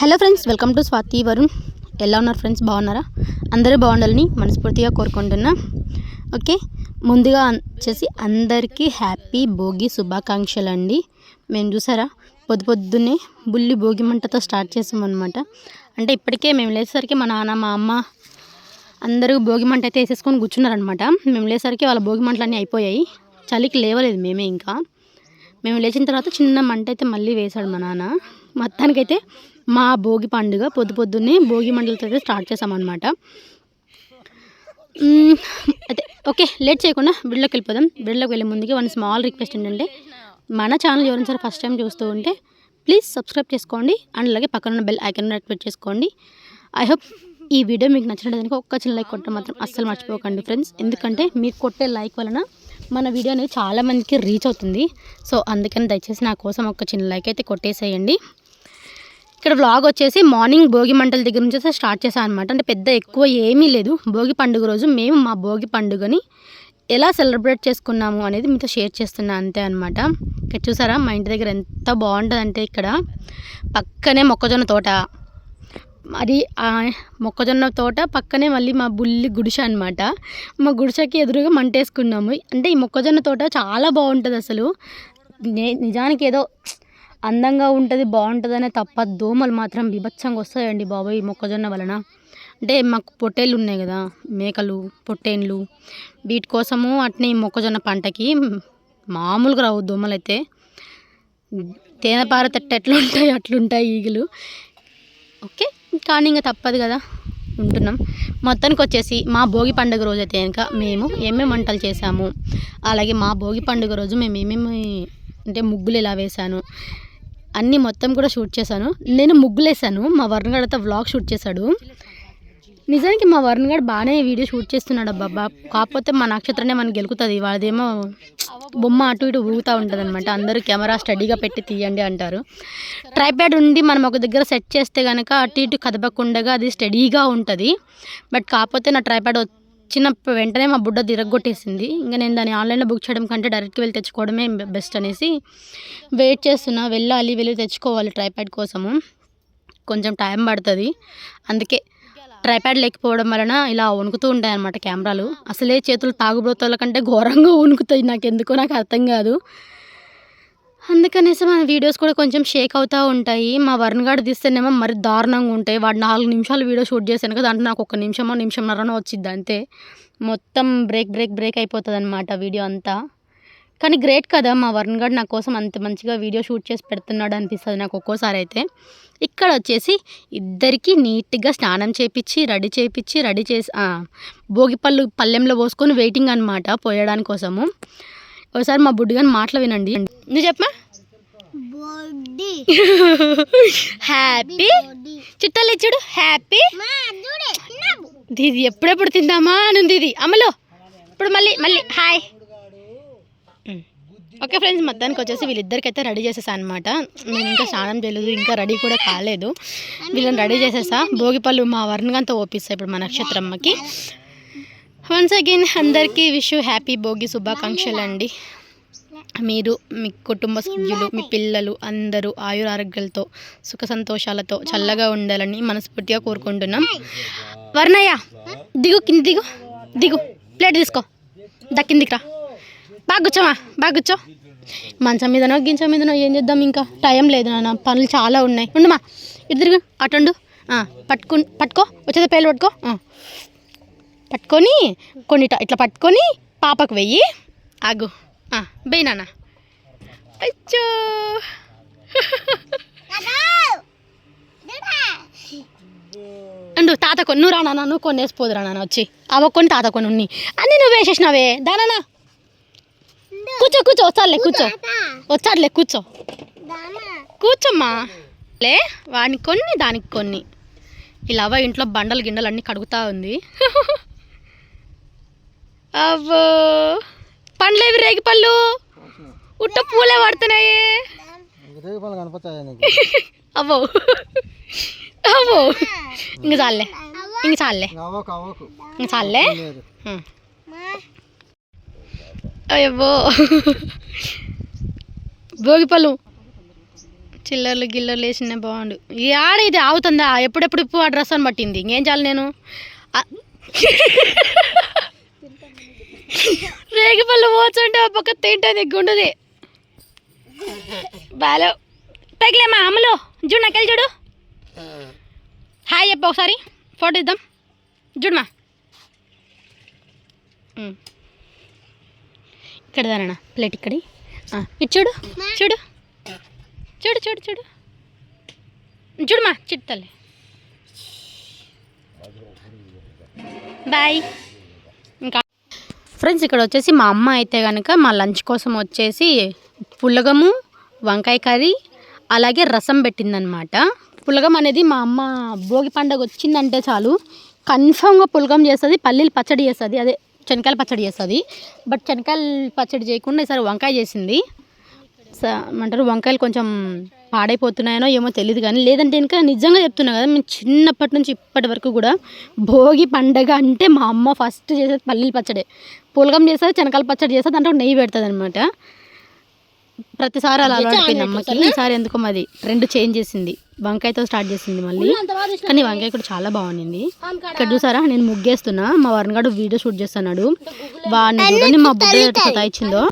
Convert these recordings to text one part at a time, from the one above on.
Hello friends welcome to Swathi Varun ఎలా ఉన్నారు friends బాగున్నారా? అందరూ బాగుండాలని మనస్ఫూర్తిగా కోరుకుంటున్నా. ఓకే ముందుగా వచ్చేసి అందరికీ హ్యాపీ భోగి శుభాకాంక్షలు అండి మేము చూసారా? పొద్దు పొద్దున్నే బుల్లి భోగి మంటతో స్టార్ట్ చేసామన్నమాట. అంటే ఇప్పటికే మేము లేచేసరికి మా నాన్న మా అమ్మ అందరూ భోగి మంట అయితే వేసేసుకొని కూర్చున్నారనమాట మేము లేసరికి వాళ్ళ భోగి మంటలన్నీ అయిపోయాయి. చలికి లేవలేదు మేమే ఇంకా. మేము లేచిన తర్వాత చిన్న మంట అయితే మళ్ళీ వేశాడు మా నాన్న. మొత్తానికైతే మా భోగి పండుగ పొద్దు పొద్దున్నే భోగి మండలతో అయితే స్టార్ట్ చేసామన్నమాట. అయితే ఓకే లేట్ చేయకుండా బిడ్లోకి వెళ్ళిపోదాం. బిడ్లోకి వెళ్ళే ముందుకి వన్ స్మాల్ రిక్వెస్ట్ ఏంటంటే మన ఛానల్ ఎవరైనా సరే ఫస్ట్ టైం చూస్తూ ఉంటే ప్లీజ్ సబ్స్క్రైబ్ చేసుకోండి అండ్ అలాగే పక్కన ఉన్న బెల్ ఐకన్ యాక్టివేట్ చేసుకోండి. ఐ హోప్ ఈ వీడియో మీకు నచ్చినట్టు ఒక్క చిన్న లైక్ కొట్టడం మాత్రం అస్సలు మర్చిపోకండి ఫ్రెండ్స్. ఎందుకంటే మీరు కొట్టే లైక్ వలన మన వీడియో అనేది చాలామందికి రీచ్ అవుతుంది. సో అందుకని దయచేసి నా కోసం ఒక చిన్న లైక్ అయితే కొట్టేసేయండి. ఇక్కడ వ్లాగ్ వచ్చేసి మార్నింగ్ భోగి మంటల దగ్గర నుంచి స్టార్ట్ చేశాను అనమాట అంటే పెద్ద ఎక్కువ ఏమీ లేదు. భోగి పండుగ రోజు మేము మా భోగి పండుగని ఎలా సెలబ్రేట్ చేసుకున్నాము అనేది మీతో షేర్ చేస్తున్నా అంతే అనమాట ఇక్కడ చూసారా? మా ఇంటి దగ్గర ఎంత బాగుంటుంది అంటే ఇక్కడ పక్కనే మొక్కజొన్న తోట. మరి మొక్కజొన్న తోట పక్కనే మళ్ళీ మా బుల్లి గుడిసె అనమాట మా గుడిసెకి ఎదురుగా మంటేసుకున్నాము. అంటే ఈ మొక్కజొన్న తోట చాలా బాగుంటుంది అసలు నే- నిజానికి ఏదో అందంగా ఉంటుంది బాగుంటుందనే తప్ప దోమలు మాత్రం బీభత్సంగా వస్తాయండి బాబాయ్ మొక్కజొన్న వలన. అంటే మాకు పొట్టేళ్ళు ఉన్నాయి కదా మేకలు పొట్టేళ్ళు వీటి కోసము అట్నే ఈ మొక్కజొన్న పంటకి మామూలుగా రావు దోమలు అయితే తేనెపార తట్ట ఎట్లుంటాయి అట్లుంటాయి ఈగలు. ఓకే కానీ ఇంకా తప్పదు కదా ఉంటున్నాం. మొత్తానికి వచ్చేసి మా భోగి పండుగ రోజు అయితే కనుక మేము ఏమేమి వంటలు చేసాము అలాగే మా భోగి పండుగ రోజు మేము ఏమేమి అంటే ముగ్గులు ఎలా వేశాను అన్నీ మొత్తం కూడా షూట్ చేశాను. నేను ముగ్గులు వేసాను మా వరుణ్ వ్లాగ్ షూట్ చేశాడు. నిజానికి మా వరుణ్ గడ్ బాగానే వీడియో షూట్ చేస్తున్నాడు అబ్బాబా కాకపోతే మా నక్షత్రనే మనకి గెలుకుతుంది? వాళ్ళదేమో బొమ్మ అటు ఇటు ఊగుతూ ఉంటుంది అనమాట అందరూ కెమెరా స్టడీగా పెట్టి తీయండి అంటారు. ట్రైప్యాడ్ ఉండి మనం ఒక దగ్గర సెట్ చేస్తే కనుక అటు ఇటు కదపకుండగా అది స్టడీగా ఉంటుంది. బట్ కాకపోతే నా ట్రైప్యాడ్ వచ్చిన వెంటనే మా బుడ్డ తిరగొట్టేసింది. ఇంకా నేను దాన్ని ఆన్లైన్లో బుక్ చేయడం కంటే డైరెక్ట్గా వెళ్ళి తెచ్చుకోవడమే బెస్ట్ అనేసి వెయిట్ చేస్తున్నా. వెళ్ళాలి వెళ్ళి తెచ్చుకోవాలి ట్రైప్యాడ్ కోసము. కొంచెం టైం పడుతుంది. అందుకే ట్రైప్యాడ్ లేకపోవడం వలన ఇలా వణుకుతూ ఉంటాయి అన్నమాట కెమెరాలు. అసలే చేతులు తాగుబోతుల కంటే ఘోరంగా వణుకుతాయి. నాకు ఎందుకో నాకు అర్థం కాదు. అందుకనేసి మన వీడియోస్ కూడా కొంచెం షేక్ అవుతూ ఉంటాయి. మా వరుణ్ గారు తీస్తేనేమో మరి దారుణంగా ఉంటాయి. వాడు నాలుగు నిమిషాలు వీడియో షూట్ చేశాను కదా దాంట్లో నాకు ఒక నిమిషమో నిమిషంన్నరనో వచ్చింది అంతే. మొత్తం బ్రేక్ బ్రేక్ బ్రేక్ అయిపోతుంది అనమాట వీడియో అంతా. కానీ గ్రేట్ కదా మా వరుణ్ గారు నా కోసం అంత మంచిగా వీడియో షూట్ చేసి పెడుతున్నాడు అనిపిస్తుంది నాకు ఒక్కోసారి అయితే. ఇక్కడ వచ్చేసి ఇద్దరికి నీట్గా స్నానం చేపించి రెడీ చేపించి రెడీ చేసి భోగిపళ్ళు పల్లెంలో పోసుకొని వెయిటింగ్ అనమాట పోయడాని కోసము ఒకసారి మా బుడ్డిగాని మాటలు వినండి. నువ్వు చెప్పమా హ్యాపీ చుట్టాలు ఇచ్చుడు. హ్యాపీ దీది ఎప్పుడెప్పుడు తిందామా అని ఉంది ఇది. అమ్మలో ఇప్పుడు మళ్ళీ మళ్ళీ. హాయ్. ఓకే ఫ్రెండ్స్ మొత్తానికి వచ్చేసి వీళ్ళిద్దరికైతే రెడీ చేసేసా అనమాట నేను ఇంకా స్నానం చేయలేదు ఇంకా రెడీ కూడా కాలేదు. వీళ్ళని రెడీ చేసేసా. భోగిపళ్ళు మా వర్ణగంతా ఓపిస్తా ఇప్పుడు మా నక్షత్రమ్మకి. వన్స్ అగైన్ అందరికీ విష్ హ్యాపీ భోగి శుభాకాంక్షలు అండి మీరు మీ కుటుంబ సభ్యులు మీ పిల్లలు అందరూ ఆయుర ఆరోగ్యాలతో సుఖ సంతోషాలతో చల్లగా ఉండాలని మనస్ఫూర్తిగా కోరుకుంటున్నాం. వర్ణయ్య దిగు కింద దిగు దిగు ప్లేట్ తీసుకో. దక్కిందికి రా. బాగా కూర్చోమా బాగా కూర్చో. మంచం మీదనో గించం మీదనో ఏం చేద్దాం ఇంకా? టైం లేదు నాన్న పనులు చాలా ఉన్నాయి. ఉండమా ఇటు తిరుగు అటుండు పట్టుకు పట్టుకో వచ్చేది పేలు పట్టుకో. పట్టుకొని కొన్ని ఇట్లా- పట్టుకొని పాపకు వెయ్యి. ఆగు. బెయ్యి నాన్న. అచ్చో. అండు తాత కొన్ని నువ్వు రానా నువ్వు కొన్ని వేసిపోదురా నాన్న వచ్చి. అవ కొన్ని తాత కొన్ని ఉన్ని అన్నీ నువ్వు వేసేసినావే దానా కూర్చో కూర్చో వచ్చాడులే కూర్చో. వచ్చాడులే కూర్చో. కూర్చోమ్మా. లే వానికి కొన్ని దానికి కొన్ని. ఇలా అవ్వ ఇంట్లో బండలు గిండలు అన్నీ కడుగుతా ఉంది. అవ్వో. పండ్లేవి రేగి పళ్ళు ఉట్ట పూలే పడుతున్నాయి. అవ్వో. అవ్వో. ఇంక చాలే. ఇంక చాలే. ఇంక చాలే. అయ్యో భోగిపళ్ళు చిల్లర్లు గిల్లర్లు వేసిన బాగుండు. ఈ ఆడ ఇది ఆగుతుందా? ఎప్పుడెప్పుడు ఇప్పుడు ఆ డ్రెస్ అని పట్టింది. ఇంకేం చాలు నేను? రేగిపళ్ళు పోచుంటే ఒక పక్క తింటుంది గుండుది. బాలో పైకిలేమా అమ్మలు చూడు నాకెళ్ళి చూడు హాయ్ చెప్ప ఒకసారి ఫోటో ఇద్దాం. చూడమా ఇక్కడ దానా ప్లేట్ ఇక్కడి. ఇది చూడు చూడు. చూడు చూడు చూడు. చూడమా చిట్టు తల్లి. బాయ్. ఫ్రెండ్స్ ఇక్కడ వచ్చేసి మా అమ్మ అయితే కనుక మా లంచ్ కోసం వచ్చేసి పులగము వంకాయ కర్రీ అలాగే రసం పెట్టిందనమాట. పులగం అనేది మా అమ్మ భోగి పండగ వచ్చిందంటే చాలు. కన్ఫామ్గా పులగం చేస్తుంది పల్లీలు పచ్చడి చేస్తుంది. అదే శనకాయల పచ్చడి చేస్తుంది. బట్ శనకాయల పచ్చడి చేయకుండా ఈసారి వంకాయ చేసింది. స- ఏమంటారు వంకాయలు కొంచెం పాడైపోతున్నాయనో ఏమో తెలియదు కానీ లేదంటే ఇంకా నిజంగా చెప్తున్నా కదా మేము చిన్నప్పటి నుంచి ఇప్పటి వరకు కూడా భోగి పండగ అంటే మా అమ్మ ఫస్ట్ చేసేది పల్లీల పచ్చడే. పులగం చేస్తుంది శనకాయల పచ్చడి చేస్తుంది దాంట్లో నెయ్యి పెడుతుంది అనమాట ప్రతిసారి అలా అలవాటుపోయింది అమ్మకి ఈసారి ఎందుకో మాది రెండు చేంజ్ చేసింది. వంకాయతో స్టార్ట్ చేసింది మళ్ళీ. కానీ వంకాయ కూడా చాలా బాగుంది ఇక్కడ చూసారా? నేను ముగ్గేస్తున్నా. మా వరుణ్ వీడియో షూట్ చేస్తున్నాడు. వాడిని చూడండి మా బుద్ధ ఎట్లా సతాయిచ్చిందో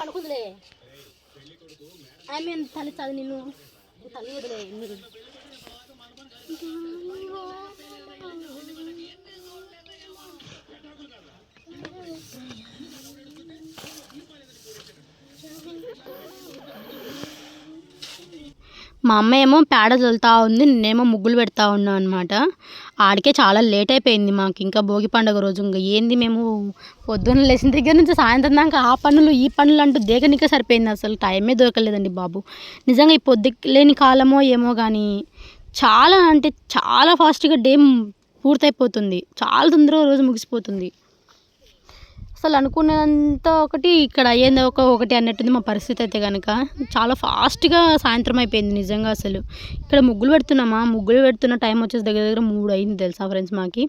మా అమ్మ ఏమో పేడ చల్లుతా ఉంది నేనేమో ముగ్గులు పెడతా ఉన్నా అనమాట ఆడికే చాలా లేట్ అయిపోయింది మాకు ఇంకా భోగి పండుగ రోజు ఇంకా ఏంది మేము పొద్దున్న లేచిన దగ్గర నుంచి సాయంత్రం దాకా ఆ పనులు ఈ పనులు అంటూ దేగనికే సరిపోయింది అసలు. టైమే దొరకలేదండి బాబు. నిజంగా ఈ పొద్దు లేని కాలమో ఏమో కానీ చాలా అంటే చాలా ఫాస్ట్గా డే పూర్తయిపోతుంది. చాలా తొందరగా రోజు ముగిసిపోతుంది. అసలు అనుకున్నంత ఒకటి ఇక్కడ అయ్యేది ఒక ఒకటి అన్నట్టుంది మా పరిస్థితి అయితే కనుక చాలా ఫాస్ట్గా సాయంత్రం అయిపోయింది నిజంగా అసలు. ఇక్కడ ముగ్గులు పెడుతున్నామా? ముగ్గులు పెడుతున్న టైం వచ్చేసి దగ్గర దగ్గర మూడు అయింది తెలుసా ఫ్రెండ్స్ మాకి.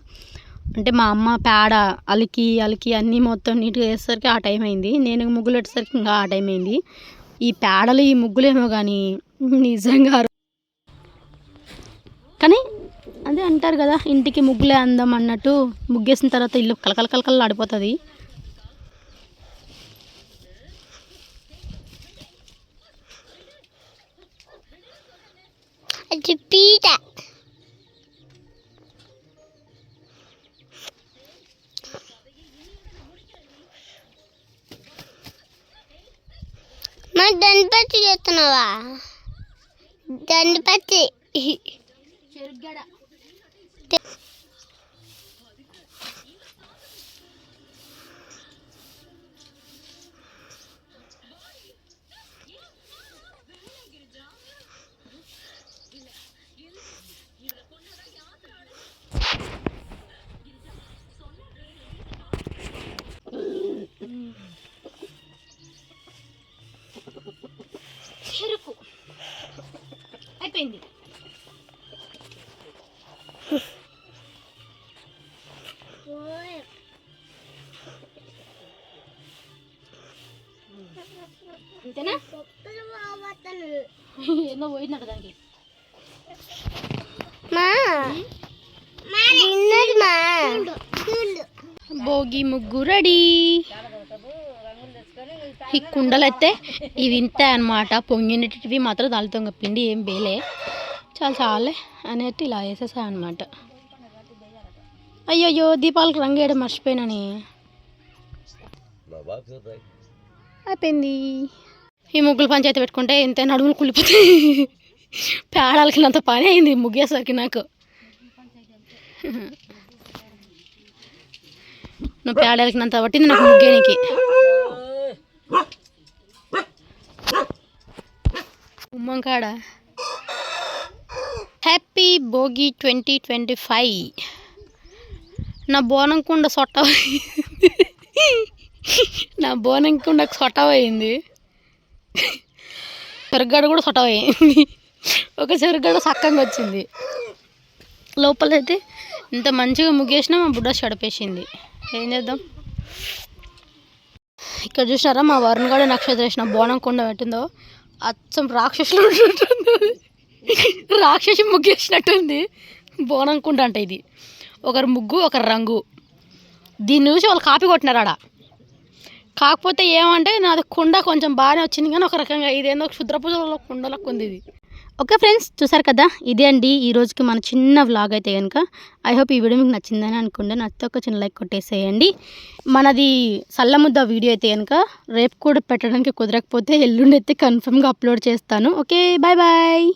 అంటే మా అమ్మ పేడ అలికి అలికి అన్నీ మొత్తం నీట్గా వేసేసరికి ఆ టైం అయింది. నేను ముగ్గులు పెట్టేసరికి ఇంకా ఆ టైం అయింది. ఈ పేడలు ఈ ముగ్గులేమో కానీ నిజంగా కానీ అదే అంటారు కదా ఇంటికి ముగ్గులే అందం అన్నట్టు ముగ్గేసిన తర్వాత ఇల్లు కలకల కలకల ఆడిపోతుంది అది పీట మరి దండపత్తి చేస్తున్నావా? దండపత్తి. చెరుగడ అయిపోయింది అంతేనా? పోయిందట దానికి. భోగి ముగ్గు రెడీ. ఈ కుండలు అయితే ఇవి ఇంతే అనమాట పొంగినటివి మాత్రం దానితో పిండి ఏం బేలే. చాలా చాలే అనేటి ఇలా వేసేసా అనమాట అయ్యయ్యో దీపాలకు రంగు వేయడం మర్చిపోయినని. అయిపోయింది. ఈ ముగ్గులు పంచాయతీ పెట్టుకుంటే ఇంత నడుములు కుళ్ళిపోతాయి. పేడాలకి అంత పని అయింది ముగ్గేసరికి నాకు. నువ్వు పేడాలకి అంత పట్టింది నాకు ముగ్గేనికి. ఉమ్మంకాడ happy Bhogi twenty twenty five. నా బోనం కుండ సొట్ట నా బోనం కుండ సొట్ట చెరుగడ కూడా సొట్ట ఒక చెరుగడ సక్కంగా వచ్చింది. లోపలైతే ఇంత మంచిగా ముగ్గేసినా మా బుడ్డ చెడపేసింది. ఏం చేద్దాం? ఇక్కడ చూసారా మా వరుణ్ గడ నక్షత్రం వేసిన బోనం కుండ పెట్టిందో? అచ్చం రాక్షసులు ఉంటుంటుంది రాక్షసి ముగ్గు వేసినట్టుంది బోనం కుండ అంటే ఇది. ఒకరు ముగ్గు ఒకరు రంగు. దీన్ని చూసి వాళ్ళు కాపీ కొట్టినారు ఆడ కాకపోతే ఏమంటే నాది కుండ కొంచెం బాగానే వచ్చింది కానీ ఒక రకంగా ఇదేందో క్షుద్ర పూజలో కుండలకు ఉంది ఇది. ఓకే ఫ్రెండ్స్ చూసారు కదా? ఇదే అండి ఈ రోజుకి మన చిన్న వ్లాగ్ అయితే కనుక ఐ హోప్ ఈ వీడియో మీకు నచ్చిందని అనుకుంటే నచ్చితే ఒక చిన్న లైక్ కొట్టేసేయండి. మనది సల్లముద్ద వీడియో అయితే కనుక రేపు కూడా పెట్టడానికి కుదరకపోతే ఎల్లుండి అయితే కన్ఫర్మ్గా అప్లోడ్ చేస్తాను. Okay bye bye